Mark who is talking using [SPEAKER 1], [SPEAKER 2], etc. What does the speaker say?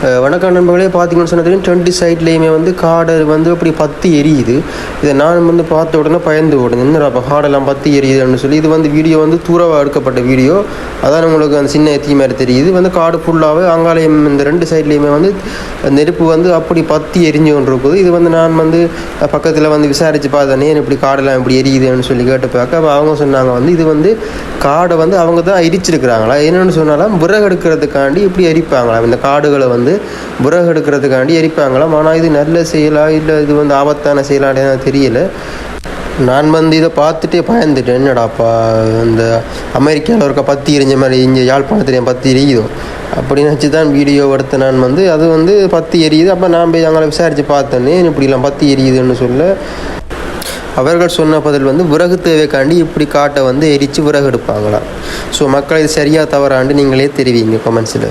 [SPEAKER 1] வணக்கம் நண்பர்களே. பார்த்தீங்கன்னு சொன்னதுலையும் டுவெண்ட்டி சைட்லேயுமே வந்து காடை வந்து அப்படி பத்தி எரியுது. இதை நான் வந்து பார்த்த உடனே பயந்து உடனே என்ன அப்போ காடெல்லாம் பத்தி எரியுதுன்னு சொல்லி இது வந்து வீடியோ வந்து தூரவாக எடுக்கப்பட்ட வீடியோ. அதான் உங்களுக்கு அந்த சின்ன எத்தி மாதிரி தெரியுது. வந்து காடு ஃபுல்லாகவே அங்காலயம் இந்த ரெண்டு சைட்லேயுமே வந்து நெருப்பு வந்து அப்படி பத்தி எரிஞ்சு கொண்டு இருக்குது இது வந்து நான் வந்து பக்கத்தில் வந்து விசாரித்து பார்த்தேனே. இப்படி காடெல்லாம் இப்படி எரியுதுன்னு சொல்லி கேட்டு பார்க்க அவங்க சொன்னாங்க வந்து இது வந்து காடை வந்து அவங்க தான் எரிச்சிருக்கிறாங்களா? என்னென்னு சொன்னாலும் விறகு எடுக்கிறதுக்காண்டி இப்படி எரிப்பாங்களாம் இந்த காடுகளை வந்து விறகு எடுக்கிறதுக்காண்டி எரிப்பாங்களாம். ஆனால் இது நல்ல செயலா இல்லை இது வந்து ஆபத்தான செயலான்னு தெரியல. நான் வந்து இதை பார்த்துட்டே பயந்துட்டேன். என்னடாப்பா இந்த அமெரிக்காவில் இருக்க பத்தி எரிஞ்ச மாதிரி இங்கே யாழ்ப்பாணத்தில் என் பத்தி எரியுதோ? அப்படின்னு வச்சு தான் வீடியோ எடுத்த நான் வந்து. அது வந்து பத்தி எரியுது. அப்போ நான் போய் அவங்கள விசாரித்து பார்த்தேன்னு இப்படிலாம் பத்தி எரியுதுன்னு சொல்ல. அவர்கள் சொன்ன பதில் வந்து விறகு தேவைக்காண்டி இப்படி காட்டை வந்து எரித்து விறகு எடுப்பாங்களாம். ஸோ மக்கள் இது சரியாக தவறாண்டு நீங்களே தெரிவிங்க கமெண்ட்ஸில்